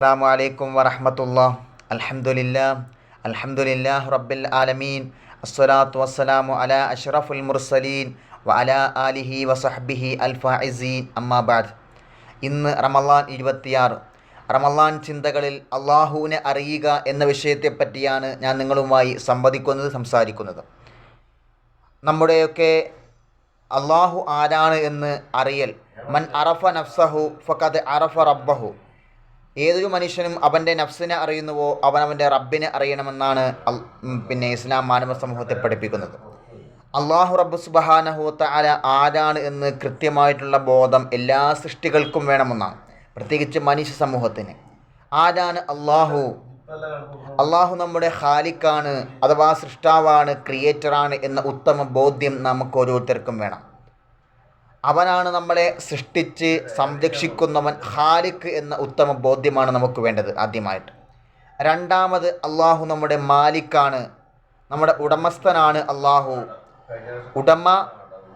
അസ്സാം വലൈക്കും വറഹമത്തുള്ള അൽഹംദുലില്ലാ അൽഹംദുലില്ലാ റബ്ബിൽ ആലമീൻ. അസ്സലാത്തു വസ്സലാമു അല അഷ്റഫുൽ മുർസലീൻ വഅലാ അല ആലിഹി വസഹ്ബിഹി അൽ ഫായിസീൻ അമ്മാബാദ് ഇന്ന് റമലാൻ ഇരുപത്തിയാറ്. റമലാൻ ചിന്തകളിൽ അള്ളാഹുവിനെ അറിയുക എന്ന വിഷയത്തെ പറ്റിയാണ് ഞാൻ നിങ്ങളുമായി സംവദിക്കുന്നത് സംസാരിക്കുന്നത്. നമ്മുടെയൊക്കെ അള്ളാഹു ആരാണ് എന്ന് അറിയൽ. മൻ അറഫ നഫ്സഹു ഫഖദ് അറഫ റബ്ബഹു. ഏതൊരു മനുഷ്യനും അവന്റെ നഫ്സിനെ അറിയുന്നുവോ അവൻ അവന്റെ റബ്ബിനെ അറിയണമെന്നാണ് പിന്നെ ഇസ്ലാം മാനവ സമൂഹത്തെ പഠിപ്പിക്കുന്നത്. അള്ളാഹു റബ്ബ് സുബഹാനഹൂത്ത അല ആരാണ് എന്ന് കൃത്യമായിട്ടുള്ള ബോധം എല്ലാ സൃഷ്ടികൾക്കും വേണമെന്നാണ്. പ്രത്യേകിച്ച് മനുഷ്യ സമൂഹത്തിന്. ആരാണ് അള്ളാഹു അള്ളാഹു നമ്മുടെ ഹാലിക്കാണ് അഥവാ സൃഷ്ടാവാണ് ക്രിയേറ്ററാണ് എന്ന ഉത്തമ ബോധ്യം നമുക്ക് ഓരോരുത്തർക്കും വേണം. അവനാണ് നമ്മളെ സൃഷ്ടിച്ച് സംരക്ഷിക്കുന്നവൻ ഹാലിക്ക് എന്ന ഉത്തമ ബോധ്യമാണ് നമുക്ക് വേണ്ടത് ആദ്യമായിട്ട്. രണ്ടാമത് അള്ളാഹു നമ്മുടെ മാലിക്കാണ്. നമ്മുടെ ഉടമസ്ഥനാണ് അള്ളാഹു. ഉടമ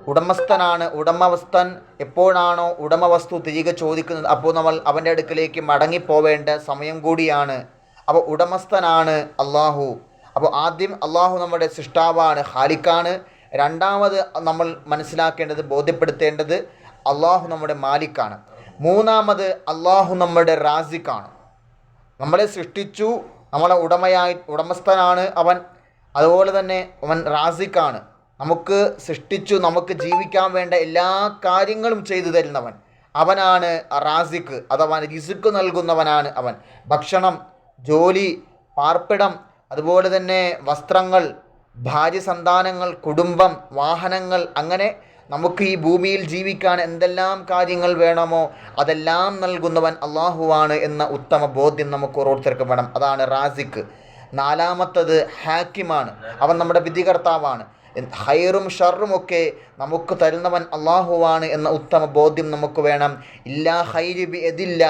ഉടമസ്ഥനാണ് ഉടമവസ്ഥൻ. എപ്പോഴാണോ ഉടമ വസ്തു തിരികെ ചോദിക്കുന്നത് അപ്പോൾ നമ്മൾ അവന്റെ അടുക്കിലേക്ക് മടങ്ങിപ്പോവേണ്ട സമയം കൂടിയാണ്. അപ്പോൾ ഉടമസ്ഥനാണ് അള്ളാഹു. അപ്പോൾ ആദ്യം അള്ളാഹു നമ്മുടെ സൃഷ്ടാവാണ് ഖാലിക്കാണ് രണ്ടാമത് നമ്മൾ മനസ്സിലാക്കേണ്ടത് ബോധ്യപ്പെടുത്തേണ്ടത് അള്ളാഹു നമ്മുടെ മാലിക്കാണ്. മൂന്നാമത് അള്ളാഹു നമ്മുടെ റാസിക്കാണ്. നമ്മളെ സൃഷ്ടിച്ചു നമ്മളെ ഉടമയായി ഉടമസ്ഥനാണ് അവൻ. അതുപോലെ തന്നെ അവൻ റാസിക്കാണ്. നമുക്ക് സൃഷ്ടിച്ചു നമുക്ക് ജീവിക്കാൻ വേണ്ട എല്ലാ കാര്യങ്ങളും ചെയ്തു തരുന്നവൻ. അവനാണ് റാസിക്ക് അഥവാ റിസുക്ക് നൽകുന്നവനാണ് അവൻ. ഭക്ഷണം ജോലി പാർപ്പിടം അതുപോലെ തന്നെ വസ്ത്രങ്ങൾ ഭാര്യ സന്താനങ്ങൾ കുടുംബം വാഹനങ്ങൾ അങ്ങനെ നമുക്ക് ഈ ഭൂമിയിൽ ജീവിക്കാൻ എന്തെല്ലാം കാര്യങ്ങൾ വേണമോ അതെല്ലാം നൽകുന്നവൻ അള്ളാഹുവാണ് എന്ന ഉത്തമ ബോധ്യം നമുക്ക് ഓരോരുത്തർക്കും വേണം. അതാണ് റാസിക്ക് നാലാമത്തത് ഹാക്കിമാണ്. അവൻ നമ്മുടെ വിധികർത്താവാണ്. ഹൈറും ഷറും ഒക്കെ നമുക്ക് തരുന്നവൻ അള്ളാഹുവാണ് എന്ന ഉത്തമ ബോധ്യം നമുക്ക് വേണം. ഇല്ലാ ഹൈരി ബി എതില്ല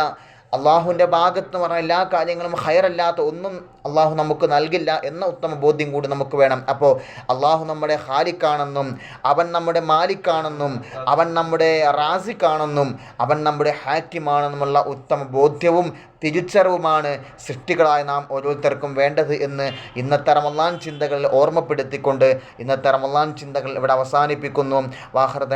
അള്ളാഹുവിന്റെ ഭാഗത്ത് എന്ന് പറഞ്ഞാൽ എല്ലാ കാര്യങ്ങളും ഹയറല്ലാത്ത ഒന്നും അള്ളാഹു നമുക്ക് നൽകില്ല എന്ന ഉത്തമ ബോധ്യം കൂടി നമുക്ക് വേണം. അപ്പോൾ അള്ളാഹു നമ്മുടെ ഹാലിക്കാണെന്നും അവൻ നമ്മുടെ മാലിക്കാണെന്നും അവൻ നമ്മുടെ റാസിക്കാണെന്നും അവൻ നമ്മുടെ ഹാക്കിമാണെന്നുമുള്ള ഉത്തമ ബോധ്യവും തിരിച്ചറിവുമാണ് സൃഷ്ടികളായ നാം ഓരോരുത്തർക്കും വേണ്ടത് എന്ന് ഇന്നത്തെ റമലാൻ ചിന്തകളിൽ ഓർമ്മപ്പെടുത്തിക്കൊണ്ട് ഇന്നത്തെ റമലാൻ ചിന്തകൾ ഇവിടെ അവസാനിപ്പിക്കുന്നു. വാഹൃദ